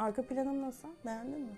Arka planım nasıl? Beğendin mi?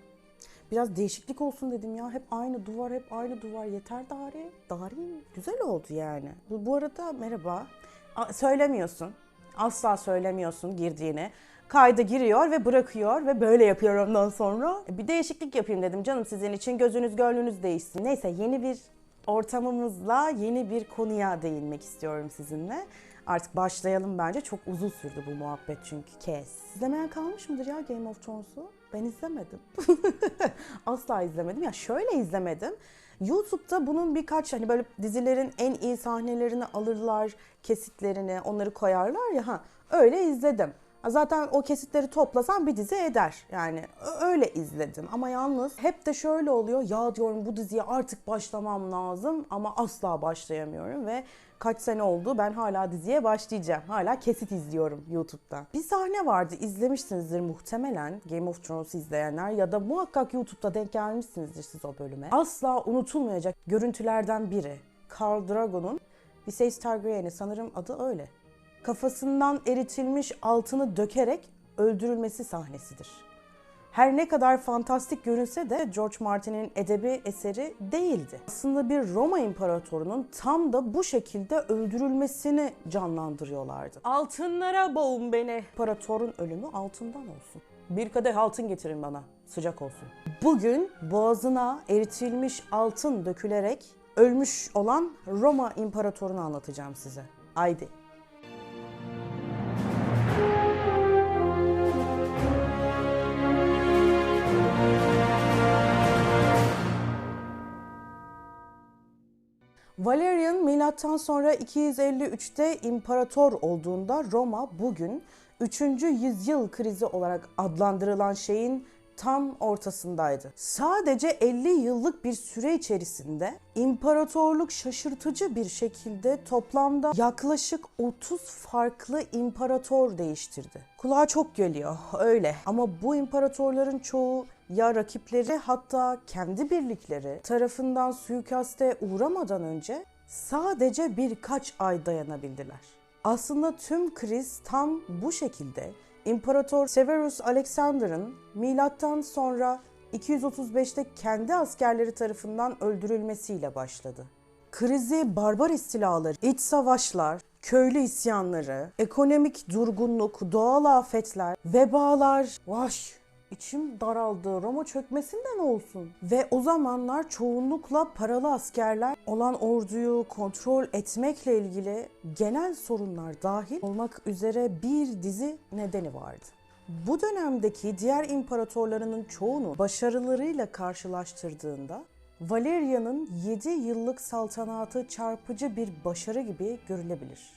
Biraz değişiklik olsun dedim ya. Hep aynı duvar, hep aynı duvar. Yeter Dari. Dari güzel oldu yani. Bu, bu arada merhaba. A- söylemiyorsun. Asla söylemiyorsun girdiğini. Kayda giriyor ve bırakıyor ve böyle yapıyor ondan sonra. E, Bir değişiklik yapayım dedim canım sizin için. Gözünüz gönlünüz değişsin. Neyse yeni bir ortamımızla yeni bir konuya değinmek istiyorum sizinle. Artık başlayalım bence. Çok uzun sürdü bu muhabbet çünkü kes. İzlemeyen kalmış mıdır ya Game of Thrones'u? Ben izlemedim. Asla izlemedim. Ya şöyle izlemedim. YouTube'da bunun birkaç hani böyle dizilerin en iyi sahnelerini alırlar, kesitlerini, onları koyarlar ya ha öyle izledim. Zaten o kesitleri toplasan bir dizi eder. Yani öyle izledim. Ama yalnız hep de şöyle oluyor. Ya diyorum bu diziye artık başlamam lazım ama asla başlayamıyorum ve kaç sene oldu ben hala diziye başlayacağım. Hala kesit izliyorum YouTube'da. Bir sahne vardı izlemişsinizdir muhtemelen Game of Thrones izleyenler ya da muhakkak YouTube'da denk gelmişsinizdir siz o bölüme. Asla unutulmayacak görüntülerden biri. Khal Drogo'nun Viserys Targaryen'i sanırım adı öyle kafasından eritilmiş altını dökerek öldürülmesi sahnesidir. Her ne kadar fantastik görünse de George Martin'in edebi eseri değildi. Aslında bir Roma imparatorunun tam da bu şekilde öldürülmesini canlandırıyorlardı. Altınlara boğun beni. İmparatorun ölümü altından olsun. Bir kadeh altın getirin bana. Sıcak olsun. Bugün boğazına eritilmiş altın dökülerek ölmüş olan Roma imparatorunu anlatacağım size. Haydi. Valerian milattan sonra 253'te imparator olduğunda Roma bugün 3. yüzyıl krizi olarak adlandırılan şeyin tam ortasındaydı. Sadece 50 yıllık bir süre içerisinde imparatorluk şaşırtıcı bir şekilde toplamda yaklaşık 30 farklı imparator değiştirdi. Kulağa çok geliyor öyle ama bu imparatorların çoğu ya rakipleri hatta kendi birlikleri tarafından suikaste uğramadan önce sadece birkaç ay dayanabildiler. Aslında tüm kriz tam bu şekilde İmparator Severus Alexander'ın milattan sonra 235'te kendi askerleri tarafından öldürülmesiyle başladı. Krizi barbar istilaları, iç savaşlar, köylü isyanları, ekonomik durgunluk, doğal afetler, vebalar, vaş İçim daraldı. Roma çökmesinden olsun. Ve o zamanlar çoğunlukla paralı askerler olan orduyu kontrol etmekle ilgili genel sorunlar dahil olmak üzere bir dizi nedeni vardı. Bu dönemdeki diğer imparatorlarının çoğunu başarılarıyla karşılaştırdığında Valerian'ın 7 yıllık saltanatı çarpıcı bir başarı gibi görülebilir.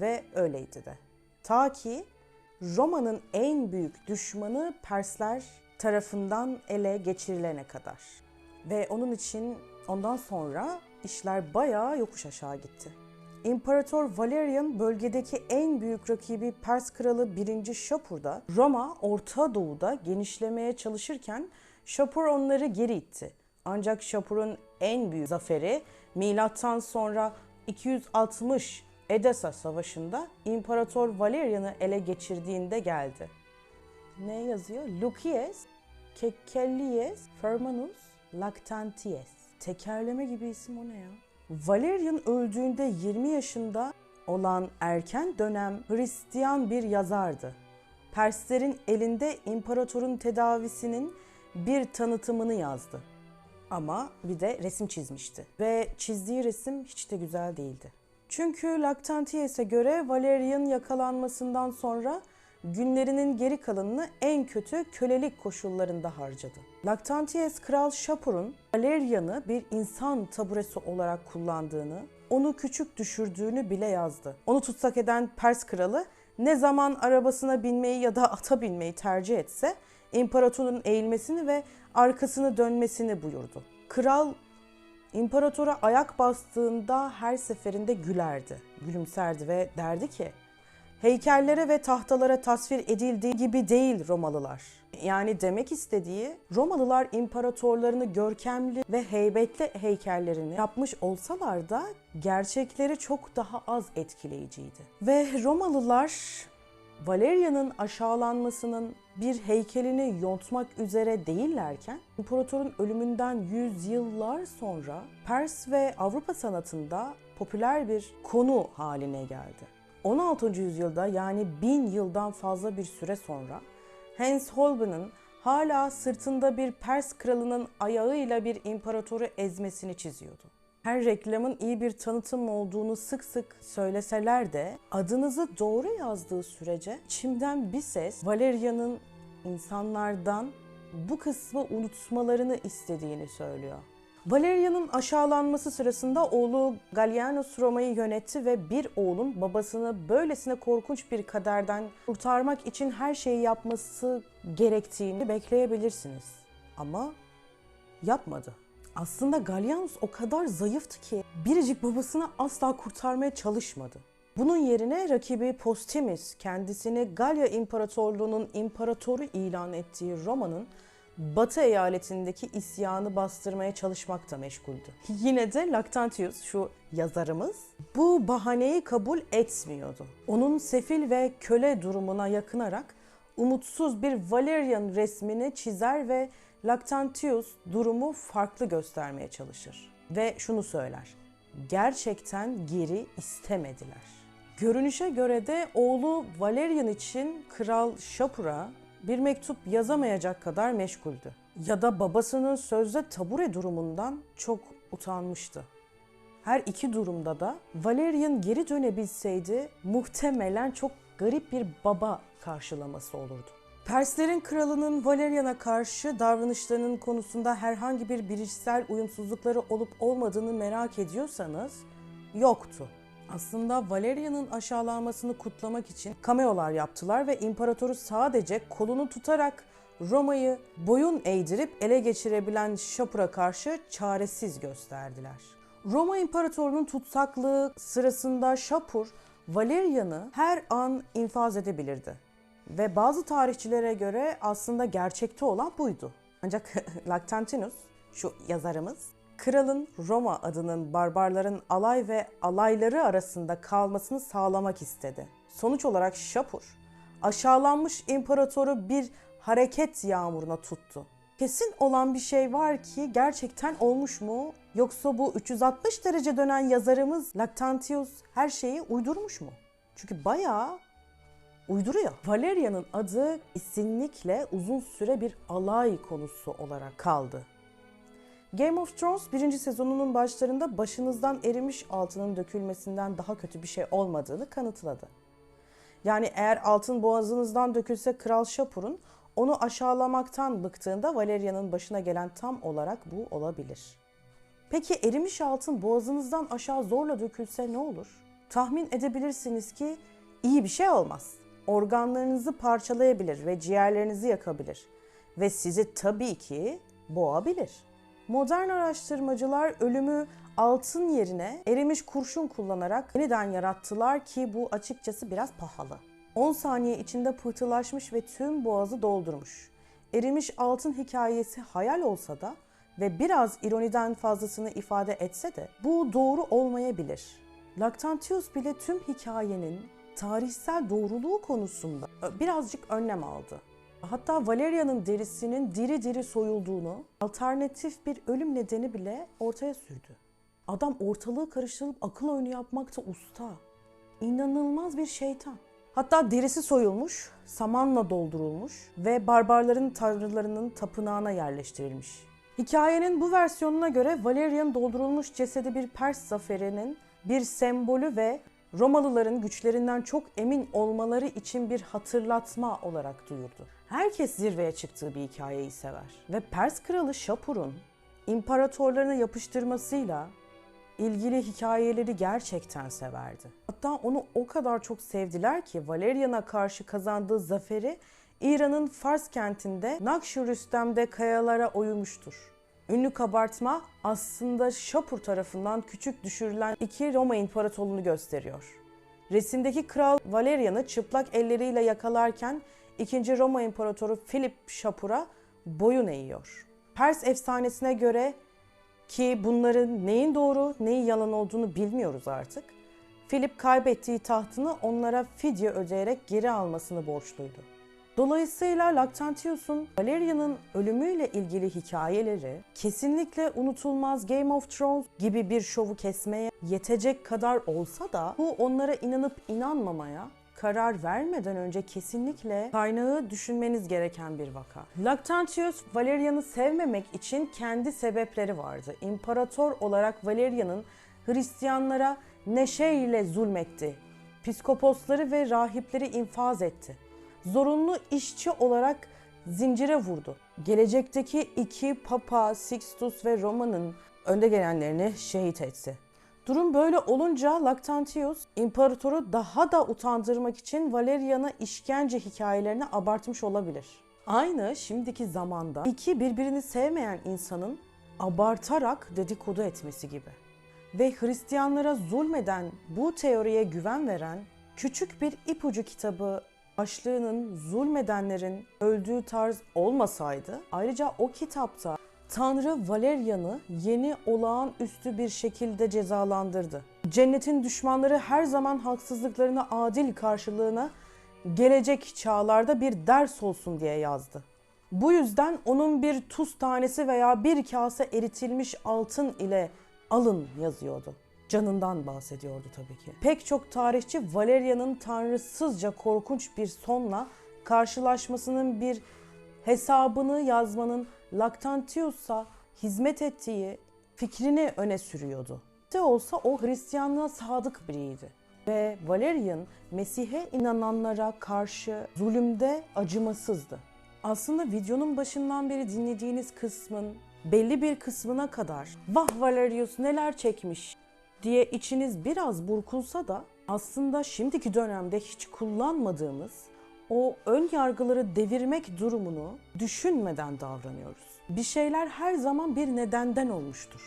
Ve öyleydi de. Ta ki Roma'nın en büyük düşmanı Persler tarafından ele geçirilene kadar. Ve onun için ondan sonra işler bayağı yokuş aşağı gitti. İmparator Valerian bölgedeki en büyük rakibi Pers kralı 1. Şapur'da Roma Orta Doğu'da genişlemeye çalışırken Şapur onları geri itti. Ancak Şapur'un en büyük zaferi milattan sonra 260 Edessa Savaşı'nda İmparator Valerian'ı ele geçirdiğinde geldi. Ne yazıyor? Lucius Kekelius Fermanus Lactantius. Tekerleme gibi isim o ne ya? Valerian öldüğünde 20 yaşında olan erken dönem Hristiyan bir yazardı. Perslerin elinde imparatorun tedavisinin bir tanıtımını yazdı. Ama bir de resim çizmişti. Ve çizdiği resim hiç de güzel değildi. Çünkü Lactantius'e göre Valerian yakalanmasından sonra günlerinin geri kalanını en kötü kölelik koşullarında harcadı. Lactantius Kral Şapur'un Valerian'ı bir insan taburesi olarak kullandığını, onu küçük düşürdüğünü bile yazdı. Onu tutsak eden Pers kralı ne zaman arabasına binmeyi ya da ata binmeyi tercih etse imparatorun eğilmesini ve arkasını dönmesini buyurdu. Kral İmparatora ayak bastığında her seferinde gülerdi, gülümserdi ve derdi ki heykellere ve tahtalara tasvir edildiği gibi değil Romalılar. Yani demek istediği Romalılar imparatorlarını görkemli ve heybetli heykellerini yapmış olsalar da gerçekleri çok daha az etkileyiciydi. Ve Romalılar Valerian'ın aşağılanmasının bir heykelini yontmak üzere değillerken imparatorun ölümünden yüzyıllar sonra Pers ve Avrupa sanatında popüler bir konu haline geldi. 16. yüzyılda yani bin yıldan fazla bir süre sonra Hans Holbein'in hala sırtında bir Pers kralının ayağıyla bir imparatoru ezmesini çiziyordu. Her reklamın iyi bir tanıtım olduğunu sık sık söyleseler de adınızı doğru yazdığı sürece içimden bir ses Valerian'ın insanlardan bu kısmı unutmalarını istediğini söylüyor. Valerian'ın aşağılanması sırasında oğlu Gallienus Roma'yı yönetti ve bir oğlun babasını böylesine korkunç bir kaderden kurtarmak için her şeyi yapması gerektiğini bekleyebilirsiniz. Ama yapmadı. Aslında Gallienus o kadar zayıftı ki biricik babasını asla kurtarmaya çalışmadı. Bunun yerine rakibi Postumus kendisini Galya İmparatorluğu'nun imparatoru ilan ettiği Roma'nın Batı eyaletindeki isyanı bastırmaya çalışmakta meşguldü. Yine de Lactantius şu yazarımız bu bahaneyi kabul etmiyordu. Onun sefil ve köle durumuna yakınarak umutsuz bir Valerian resmini çizer ve Lactantius durumu farklı göstermeye çalışır. Ve şunu söyler. Gerçekten geri istemediler. Görünüşe göre de oğlu Valerian için Kral Şapura bir mektup yazamayacak kadar meşguldü. Ya da babasının sözde tabure durumundan çok utanmıştı. Her iki durumda da Valerian geri dönebilseydi muhtemelen çok garip bir baba karşılaması olurdu. Perslerin kralının Valerian'a karşı davranışlarının konusunda herhangi bir bilişsel uyumsuzlukları olup olmadığını merak ediyorsanız yoktu. Aslında Valerian'ın aşağılanmasını kutlamak için cameolar yaptılar ve imparatoru sadece kolunu tutarak Roma'yı boyun eğdirip ele geçirebilen Şapur'a karşı çaresiz gösterdiler. Roma İmparatorluğu'nun tutsaklığı sırasında Şapur, Valerian'ı her an infaz edebilirdi. Ve bazı tarihçilere göre aslında gerçekte olan buydu. Ancak Lactantius, şu yazarımız, kralın Roma adının barbarların alay ve alayları arasında kalmasını sağlamak istedi. Sonuç olarak Şapur, aşağılanmış imparatoru bir hareket yağmuruna tuttu. Kesin olan bir şey var ki gerçekten olmuş mu? Yoksa bu 360 derece dönen yazarımız Lactantius her şeyi uydurmuş mu? Çünkü bayağı uyduruyor. Valerian'ın adı kesinlikle uzun süre bir alay konusu olarak kaldı. Game of Thrones birinci sezonunun başlarında başınızdan erimiş altının dökülmesinden daha kötü bir şey olmadığını kanıtladı. Yani eğer altın boğazınızdan dökülse Kral Şapur'un onu aşağılamaktan bıktığında Valerian'ın başına gelen tam olarak bu olabilir. Peki erimiş altın boğazınızdan aşağı zorla dökülse ne olur? Tahmin edebilirsiniz ki iyi bir şey olmaz. Organlarınızı parçalayabilir ve ciğerlerinizi yakabilir ve sizi tabii ki boğabilir. Modern araştırmacılar ölümü altın yerine erimiş kurşun kullanarak yeniden yarattılar ki bu açıkçası biraz pahalı. 10 saniye içinde pıhtılaşmış ve tüm boğazı doldurmuş. Erimiş altın hikayesi hayal olsa da ve biraz ironiden fazlasını ifade etse de bu doğru olmayabilir. Lactantius bile tüm hikayenin tarihsel doğruluğu konusunda birazcık önlem aldı. Hatta Valeria'nın derisinin diri diri soyulduğunu, alternatif bir ölüm nedeni bile ortaya sürdü. Adam ortalığı karıştırıp akıl oyunu yapmakta usta. İnanılmaz bir şeytan. Hatta derisi soyulmuş, samanla doldurulmuş ve barbarların tanrılarının tapınağına yerleştirilmiş. Hikayenin bu versiyonuna göre Valerian doldurulmuş cesedi bir Pers zaferinin bir sembolü ve Romalıların güçlerinden çok emin olmaları için bir hatırlatma olarak duyurdu. Herkes zirveye çıktığı bir hikayeyi sever ve Pers kralı Şapur'un imparatorlarını yapıştırmasıyla ilgili hikayeleri gerçekten severdi. Hatta onu o kadar çok sevdiler ki Valerian'a karşı kazandığı zaferi İran'ın Fars kentinde Nakşi kayalara oyulmuştur. Ünlü kabartma aslında Şapur tarafından küçük düşürülen iki Roma imparatorluğunu gösteriyor. Resimdeki kral Valerian'ı çıplak elleriyle yakalarken 2. Roma İmparatoru Philip Şapur'a boyun eğiyor. Pers efsanesine göre ki bunların neyin doğru, neyin yalan olduğunu bilmiyoruz artık. Philip kaybettiği tahtını onlara fidye ödeyerek geri almasını borçluydu. Dolayısıyla Lactantius'un Valerian'ın ölümüyle ilgili hikayeleri kesinlikle unutulmaz Game of Thrones gibi bir şovu kesmeye yetecek kadar olsa da bu onlara inanıp inanmamaya karar vermeden önce kesinlikle kaynağı düşünmeniz gereken bir vaka. Lactantius Valerian'ı sevmemek için kendi sebepleri vardı. İmparator olarak Valerian'ın Hristiyanlara neşeyle zulmetti. Piskoposları ve rahipleri infaz etti. Zorunlu işçi olarak zincire vurdu. Gelecekteki iki papa Sixtus ve Roma'nın önde gelenlerini şehit etti. Durum böyle olunca Lactantius imparatoru daha da utandırmak için Valerian'a işkence hikayelerini abartmış olabilir. Aynı şimdiki zamanda iki birbirini sevmeyen insanın abartarak dedikodu etmesi gibi. Ve Hristiyanlara zulmeden bu teoriye güven veren küçük bir ipucu kitabı başlığının zulmedenlerin öldüğü tarz olmasaydı ayrıca o kitapta Tanrı Valerian'ı yeni olağanüstü bir şekilde cezalandırdı. Cennetin düşmanları her zaman haksızlıklarına adil karşılığına gelecek çağlarda bir ders olsun diye yazdı. Bu yüzden onun bir tuz tanesi veya bir kase eritilmiş altın ile alın yazıyordu. Canından bahsediyordu tabii ki. Pek çok tarihçi Valerian'ın tanrısızca korkunç bir sonla karşılaşmasının bir hesabını yazmanın Lactantius'a hizmet ettiği fikrini öne sürüyordu. De olsa o Hristiyanlığa sadık biriydi. Ve Valerian Mesih'e inananlara karşı zulümde acımasızdı. Aslında videonun başından beri dinlediğiniz kısmın belli bir kısmına kadar vah Valerius neler çekmiş diye içiniz biraz burkulsa da aslında şimdiki dönemde hiç kullanmadığımız o ön yargıları devirmek durumunu düşünmeden davranıyoruz. Bir şeyler her zaman bir nedenden olmuştur.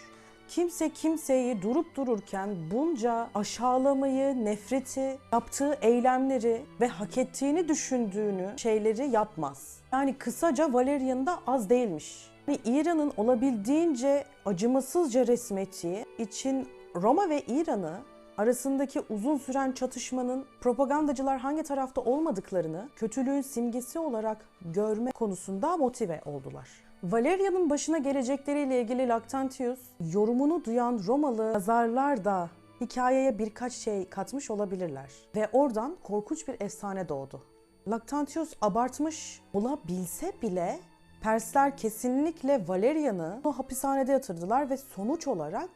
Kimse kimseyi durup dururken bunca aşağılamayı, nefreti, yaptığı eylemleri ve hak ettiğini düşündüğünü şeyleri yapmaz. Yani kısaca Valerian da az değilmiş. Yani İran'ın olabildiğince acımasızca resmettiği için Roma ve İran'ı arasındaki uzun süren çatışmanın propagandacılar hangi tarafta olmadıklarını kötülüğün simgesi olarak görme konusunda motive oldular. Valerian'ın başına gelecekleriyle ilgili Lactantius yorumunu duyan Romalı yazarlar da hikayeye birkaç şey katmış olabilirler. Ve oradan korkunç bir efsane doğdu. Lactantius abartmış olabilse bile Persler kesinlikle Valerian'ı hapishanede yatırdılar ve sonuç olarak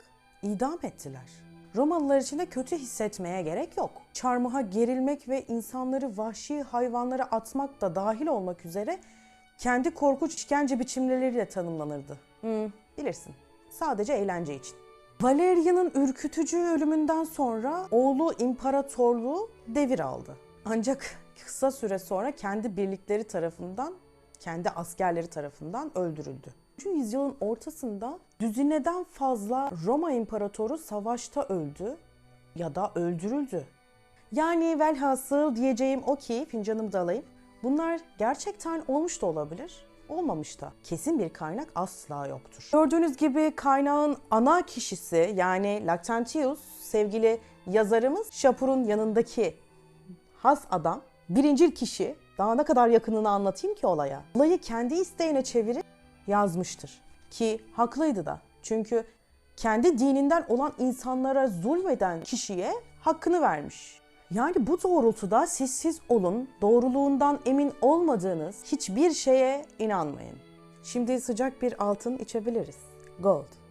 idam ettiler. Romalılar için de kötü hissetmeye gerek yok. Çarmıha gerilmek ve insanları vahşi hayvanlara atmak da dahil olmak üzere kendi korkunç işkence biçimleriyle tanımlanırdı. Hmm, bilirsin. Sadece eğlence için. Valerian'ın ürkütücü ölümünden sonra oğlu imparatorluğu devir aldı. Ancak kısa süre sonra kendi birlikleri tarafından, kendi askerleri tarafından öldürüldü. 3. yüzyılın ortasında düzineden fazla Roma imparatoru savaşta öldü ya da öldürüldü. Yani velhasıl diyeceğim o ki fincanımı da alayım. Bunlar gerçekten olmuş da olabilir, olmamış da. Kesin bir kaynak asla yoktur. Gördüğünüz gibi kaynağın ana kişisi yani Lactantius sevgili yazarımız Şapur'un yanındaki has adam, birincil kişi. Daha ne kadar yakınını anlatayım ki olaya. Olayı kendi isteğine çevirip yazmıştır. Ki haklıydı da. Çünkü kendi dininden olan insanlara zulmeden kişiye hakkını vermiş. Yani bu doğrultuda siz siz olun, doğruluğundan emin olmadığınız hiçbir şeye inanmayın. Şimdi sıcak bir altın içebiliriz. Gold.